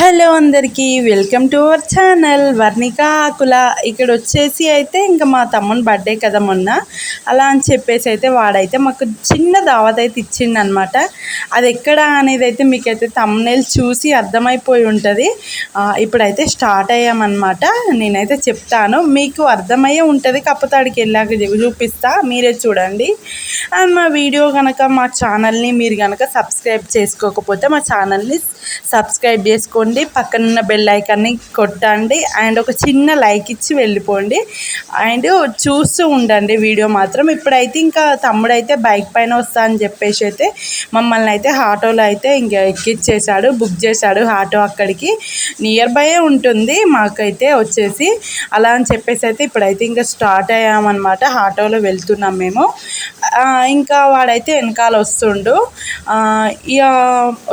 Hello అందరికీ welcome to our channel Varnika Akula. ఇక్కడ వచ్చేసి అయితే ఇంకా మా తమ్ముని బర్త్డే కదా మొన్న. అలా అని చెప్పేసి అయితే వాడైతే మాకు చిన్న దావత్ అయితే ఇచ్చిండనమాట. అది ఎక్కడ అనేది అయితే మీకైతే తమ్మునేలు చూసి అర్థమైపోయి ఉంటుంది. ఇప్పుడైతే స్టార్ట్ అయ్యామన్నమాట నేనైతే చెప్తాను. మీకు అర్థమయ్యే ఉంటుంది కాకపోతే అడికి వెళ్ళాక చూపిస్తా. మీరే చూడండి. అండ్ మా వీడియో కనుక మా ఛానల్ని మీరు కనుక సబ్స్క్రైబ్ చేసుకోకపోతే మా ఛానల్ని సబ్స్క్రైబ్ చేసుకోండి. పక్కనున్న బెల్ ఐకాన్ని కొట్టండి. అండ్ ఒక చిన్న లైక్ ఇచ్చి వెళ్ళిపోండి. అండ్ చూస్తూ ఉండండి వీడియో మాత్రం. ఇప్పుడైతే ఇంకా తమ్ముడు అయితే బైక్ పైన వస్తా అని చెప్పేసి అయితే మమ్మల్ని అయితే ఆటోలో అయితే ఇంకా ఎక్కిచ్చేసాడు. బుక్ చేశాడు ఆటో అక్కడికి. నియర్ బై ఉంటుంది. మాకైతే వచ్చేసి అలా అని చెప్పేసి అయితే ఇప్పుడైతే ఇంకా స్టార్ట్ అయ్యామన్నమాట. ఆటోలో వెళ్తున్నాం మేము. ఇంకా వాడైతే వెనకాల వస్తుండు. ఇక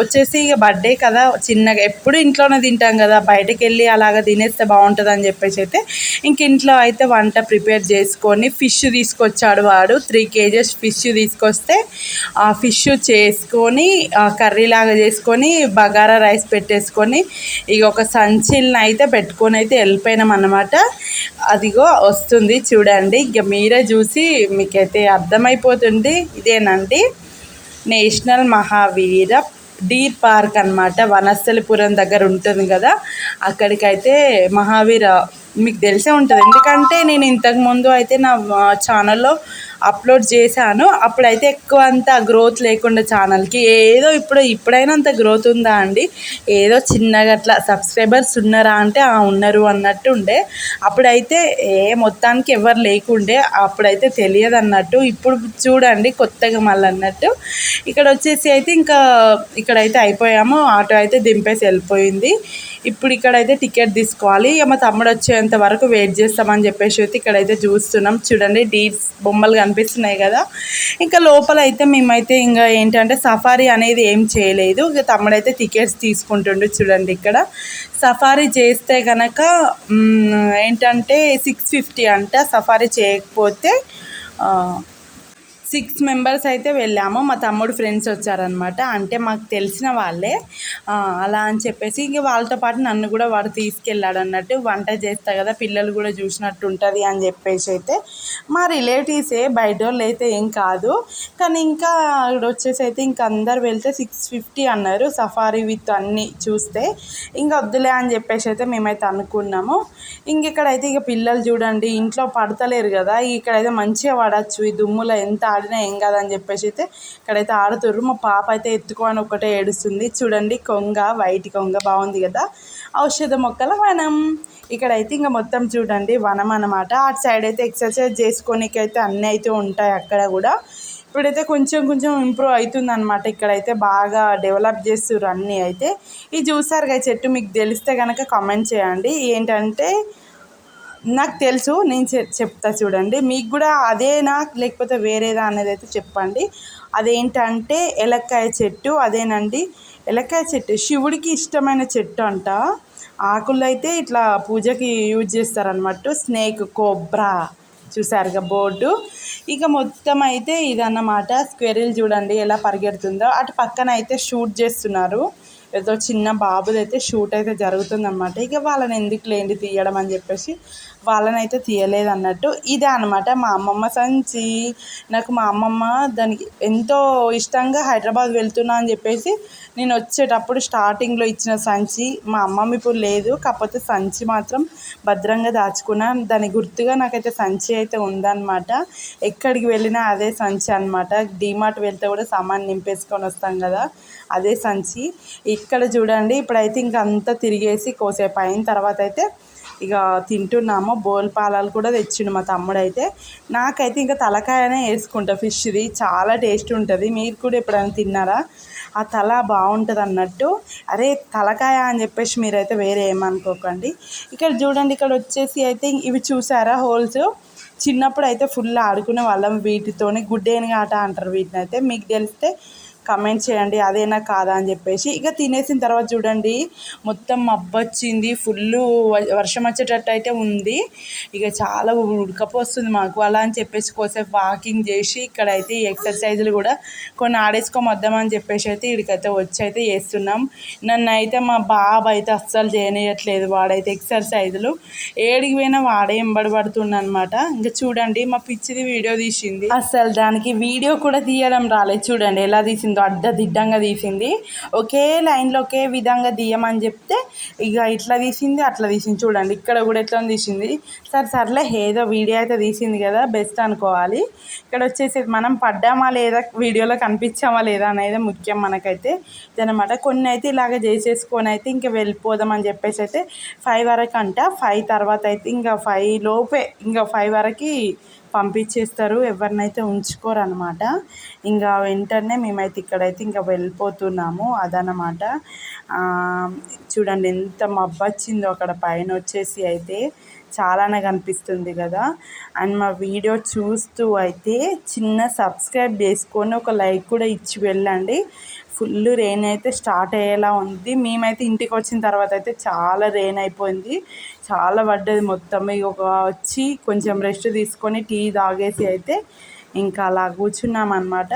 వచ్చేసి ఇక బర్త్డే కదా చిన్నగా ఎప్పుడు ఇంట్లోనే తింటాం కదా బయటకు వెళ్ళి అలాగ తినేస్తే బాగుంటుంది అని చెప్పేసి అయితే ఇంక ఇంట్లో అయితే వంట ప్రిపేర్ చేసుకొని ఫిష్ తీసుకొచ్చాడు వాడు. త్రీ కేజెస్ ఫిష్ తీసుకొస్తే ఆ ఫిష్ చేసుకొని కర్రీ లాగా చేసుకొని బగారా రైస్ పెట్టేసుకొని ఇక ఒక సంచిల్ని అయితే పెట్టుకొని అయితే వెళ్ళిపోయినాం అన్నమాట. అదిగో వస్తుంది చూడండి. ఇక మీరే చూసి మీకైతే అర్థమైపోతుంది. ఇదేనండి నేషనల్ మహావీర డీర్ పార్క్ అనమాట వనస్థలిపురం దగ్గర ఉంటుంది కదా. అక్కడికైతే మహావీర మీకు తెలిసే ఉంటుంది. ఎందుకంటే నేను ఇంతకు ముందు అయితే నా ఛానల్లో అప్లోడ్ చేశాను. అప్పుడైతే ఎక్కువ అంత గ్రోత్ లేకుండా ఛానల్కి ఏదో ఇప్పుడు ఇప్పుడైనా అంత గ్రోత్ ఉందా అండి? ఏదో చిన్నగా అట్లా సబ్స్క్రైబర్స్ ఉన్నారా అంటే ఉన్నారు అన్నట్టు ఉండే. అప్పుడైతే ఏ మొత్తానికి ఎవరు లేకుండే. అప్పుడైతే తెలియదు అన్నట్టు. ఇప్పుడు చూడండి కొత్తగా మళ్ళీ అన్నట్టు. ఇక్కడ వచ్చేసి అయితే ఇంకా ఇక్కడైతే అయిపోయాము. ఆటో అయితే దింపేసి వెళ్ళిపోయింది. ఇప్పుడు ఇక్కడైతే టికెట్ తీసుకోవాలి. ఇక మా తమ్ముడు వచ్చేంత వరకు వెయిట్ చేస్తామని చెప్పేసి అయితే ఇక్కడైతే చూస్తున్నాం. చూడండి డీప్స్ బొమ్మలు కనిపిస్తున్నాయి కదా. ఇంకా లోపల అయితే మేమైతే ఇంకా ఏంటంటే సఫారీ అనేది ఏం చేయలేదు. ఇక తమ్ముడైతే టికెట్స్ తీసుకుంటుండు చూడండి ఇక్కడ. సఫారీ చేస్తే కనుక ఏంటంటే సిక్స్ ఫిఫ్టీ అంట సఫారీ చేయకపోతే సిక్స్ మెంబర్స్ అయితే వెళ్ళాము. మా తమ్ముడు ఫ్రెండ్స్ వచ్చారనమాట అంటే మాకు తెలిసిన వాళ్ళే. అలా అని చెప్పేసి ఇంక వాళ్ళతో పాటు నన్ను కూడా వాడు తీసుకెళ్ళాడు అన్నట్టు. వంట చేస్తా కదా పిల్లలు కూడా చూసినట్టు ఉంటుంది అని చెప్పేసి అయితే మా రిలేటివ్సే బయట వాళ్ళు అయితే ఏం కాదు. కానీ ఇంకా ఇక్కడ వచ్చేసి అయితే ఇంకా అందరు వెళ్తే సిక్స్ ఫిఫ్టీ అన్నారు. సఫారీ విత్ అన్నీ చూస్తే ఇంకా వద్దులే అని చెప్పేసి అయితే మేమైతే అనుకున్నాము. ఇంకెక్కడైతే ఇక పిల్లలు చూడండి ఇంట్లో పడతలేరు కదా. ఇక్కడైతే మంచిగా పడచ్చు. ఈ దుమ్ములో ఎంత ఆడినా ఏం కాదని చెప్పేసి అయితే ఇక్కడైతే ఆడుతుర్రు. మా పాప అయితే ఎత్తుకొని ఒకటే ఏడుస్తుంది. చూడండి కొంగ వైట్ కొంగ బాగుంది కదా. ఔషధ మొక్కల వనం. ఇక్కడైతే ఇంకా మొత్తం చూడండి వనం అనమాట అటు సైడ్ అయితే ఎక్సర్సైజ్ చేసుకోనికైతే అయితే అన్నీ అయితే ఉంటాయి అక్కడ కూడా. ఇప్పుడైతే కొంచెం కొంచెం ఇంప్రూవ్ అవుతుంది అనమాట ఇక్కడైతే బాగా డెవలప్ చేస్తుర్రు అన్నీ అయితే. ఇది చూసారు కదా చెట్టు మీకు తెలిస్తే కనుక కామెంట్ చేయండి. ఏంటంటే నాకు తెలుసు నేను చెప్తా చూడండి. మీకు కూడా అదేనా లేకపోతే వేరేదా అనేది అయితే చెప్పండి. అదేంటంటే ఎలక్కాయ చెట్టు అదేనండి. ఎలక్కాయ చెట్టు శివుడికి ఇష్టమైన చెట్టు అంట. ఆకులు అయితే ఇట్లా పూజకి యూజ్ చేస్తారనమాట స్నేక్ కోబ్రా చూసారుగా బోర్డు. ఇక మొత్తం అయితే ఇదన్నమాట. స్క్వెరిల్ చూడండి ఎలా పరిగెడుతుందో. అటు పక్కన అయితే షూట్ చేస్తున్నారు. ఏదో చిన్న బాబుదైతే షూట్ అయితే జరుగుతుందన్నమాట. ఇక వాళ్ళని ఎందుకు లేండి తీయడం అని చెప్పేసి వాళ్ళని అయితే తీయలేదు అన్నట్టు ఇదే అనమాట మా అమ్మమ్మ సంచి. నాకు మా అమ్మమ్మ దానికి ఎంతో ఇష్టంగా హైదరాబాద్ వెళ్తున్నా అని చెప్పేసి నేను వచ్చేటప్పుడు స్టార్టింగ్లో ఇచ్చిన సంచి మా అమ్మమ్మ ఇప్పుడు లేదు. కాకపోతే సంచి మాత్రం భద్రంగా దాచుకున్నా. దాని గుర్తుగా నాకైతే సంచి అయితే ఉందన్నమాట. ఎక్కడికి వెళ్ళినా అదే సంచి అనమాట డీమార్ట్ వెళ్తే కూడా సామాన్ నింపేసుకొని వస్తాం కదా అదే సంచి. ఇక్కడ చూడండి. ఇప్పుడైతే ఇంక అంతా తిరిగేసి కోసేపు అయిన తర్వాత అయితే ఇక తింటున్నాము. బోల్ పాలాలు కూడా తెచ్చిండు మా తమ్ముడు అయితే. నాకైతే ఇంకా తలకాయనే వేసుకుంటా ఫిష్ది చాలా టేస్ట్ ఉంటుంది. మీరు కూడా ఎప్పుడైనా తిన్నారా? ఆ తల బాగుంటుంది అన్నట్టు. అరే తలకాయ అని చెప్పేసి మీరైతే వేరే ఏమనుకోకండి. ఇక్కడ చూడండి ఇక్కడ వచ్చేసి అయితే ఇవి చూసారా హోల్స్? చిన్నప్పుడు అయితే ఫుల్ ఆడుకునే వాళ్ళం వీటితోని. గుడ్డేని ఆట అంటారు వీటిని అయితే. మీకు తెలిస్తే కమెంట్ చేయండి అదేనా కాదా అని చెప్పేసి. ఇక తినేసిన తర్వాత చూడండి మొత్తం మబ్బొచ్చింది ఫుల్ వర్షం వచ్చేటట్టు అయితే ఉంది. ఇక చాలా ఉడకపోస్తుంది మాకు అలా అని చెప్పేసి కోసేపు వాకింగ్ చేసి ఇక్కడ అయితే ఎక్సర్సైజులు కూడా కొన్ని ఆడేసుకోమొద్దామని చెప్పేసి అయితే ఇక్కడికైతే వచ్చి అయితే చేస్తున్నాం. నన్ను అయితే మా బాబు అయితే అస్సలు చేయనియట్లేదు వాడైతే ఎక్సర్సైజులు ఏడికి పోయినా వాడే ఎంబడి పడుతుండ అనమాట ఇంకా చూడండి మా పిచ్చిది వీడియో తీసింది. అసలు దానికి వీడియో కూడా తీయడం రాలేదు. చూడండి ఎలా తీసింది. అడ్డ అడ్డదిడ్డంగా తీసింది. ఒకే లైన్లో ఒకే విధంగా తీయమని చెప్తే ఇక ఇట్లా తీసింది అట్లా తీసింది. చూడండి ఇక్కడ కూడా ఎట్లా తీసింది. సరే సర్లే ఏదో వీడియో అయితే తీసింది కదా బెస్ట్ అనుకోవాలి. ఇక్కడ వచ్చేసి మనం పడ్డామా లేదా వీడియోలో కనిపించామా లేదా అనేది ముఖ్యం మనకైతే ఇదనమాట కొన్ని అయితే ఇలాగ చేసేసుకొని అయితే ఇంకా వెళ్ళిపోదామని చెప్పేసి అయితే ఫైవ్ వరకు అంట. ఫైవ్ తర్వాత అయితే ఇంకా ఫైవ్ లోపే ఇంకా ఫైవ్ వరకు పంపించేస్తారు. ఎవరినైతే ఉంచుకోరు అనమాట ఇంకా వెంటనే మేమైతే ఇక్కడైతే ఇంకా వెళ్ళిపోతున్నాము అదనమాట చూడండి ఎంత మబ్బు వచ్చిందో అక్కడ పైన వచ్చేసి అయితే. చాలానే కనిపిస్తుంది కదా. అండ్ మా వీడియో చూస్తూ అయితే చిన్న సబ్స్క్రైబ్ చేసుకొని ఒక లైక్ కూడా ఇచ్చి వెళ్ళండి. ఫుల్ రెయిన్ అయితే స్టార్ట్ అయ్యేలా ఉంది. మేమైతే ఇంటికి వచ్చిన తర్వాత అయితే చాలా రెయిన్ అయిపోయింది. చాలా పడ్డది మొత్తం. ఇక ఒక వచ్చి కొంచెం రెస్ట్ తీసుకొని టీ తాగేసి అయితే ఇంకా అలా కూర్చున్నాం అనమాట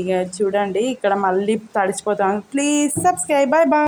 ఇక చూడండి ఇక్కడ మళ్ళీ తడిచిపోతాం ప్లీజ్ సబ్స్క్రైబ్ బాయ్ బాయ్